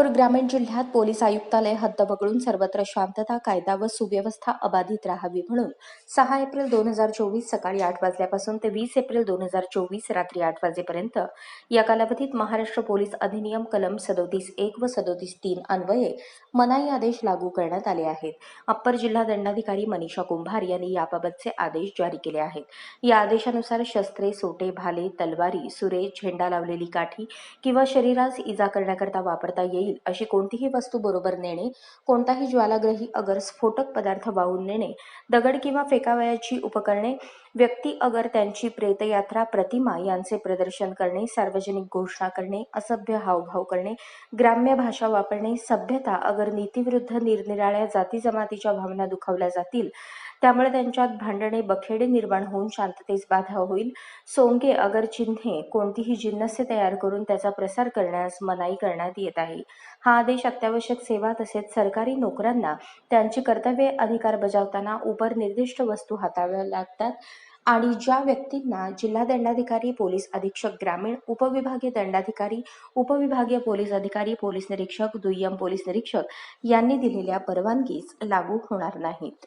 सोलापूर ग्रामीण जिल्ह्यात पोलीस आयुक्तालय हद्द वगळून सर्वत्र शांतता कायदा व सुव्यवस्था अबाधित राहावी म्हणून सहा एप्रिल दोन हजार चोवीस सकाळी आठ वाजल्यापासून ते वीस एप्रिल दोन हजार चोवीस रात्री आठ वाजेपर्यंत या कालावधीत महाराष्ट्र पोलीस अधिनियम कलम सदोतीस एक व सदोतीस तीन अन्वये मनाई आदेश लागू करण्यात आले आहेत. अप्पर जिल्हा दंडाधिकारी मनीषा कुंभार यांनी याबाबतचे आदेश जारी केले आहेत. या आदेशानुसार शस्त्रे सोटे भाले तलवारी सुरे झेंडा लावलेली काठी किंवा शरीरास इजा करण्याकरता वापरता येईल अशी कोणतीही वस्तू बरोबर नेणे कोणताही ज्वालाग्रही अगर स्फोटक पदार्थ वाहून नेणे दगड किंवा फेकावयाची उपकरणे व्यक्ती अगर त्यांची प्रेतयात्रा प्रतिमा यांचे प्रदर्शन करणे सार्वजनिक घोषणा करणे असभ्य हावभाव करणे ग्राम्य भाषा वापरणे सभ्यता अगर नीतीविरुद्ध निरनिराळ्या जाती जमातीच्या भावना दुखावल्या जातील त्यामुळे त्यांच्यात भांडणे बखेडे निर्माण होऊन शांततेस बाधा होईल. सोंगे अगर चिन्हे कोणतीही जिन्नसे तयार करून त्याचा प्रसार करण्यास मनाई करण्यात येत आहे. हा आदेश अत्यावश्यक सेवा तसेच सरकारी नोकरांना त्यांची कर्तव्ये अधिकार बजावताना उपर निर्दिष्ट वस्तू हाताळाव्या लागतात आणि ज्या व्यक्तींना जिल्हा दंडाधिकारी पोलीस अधीक्षक ग्रामीण उपविभागीय दंडाधिकारी उपविभागीय पोलीस अधिकारी पोलीस निरीक्षक दुय्यम पोलीस निरीक्षक यांनी दिलेल्या परवानगीच लागू होणार नाहीत.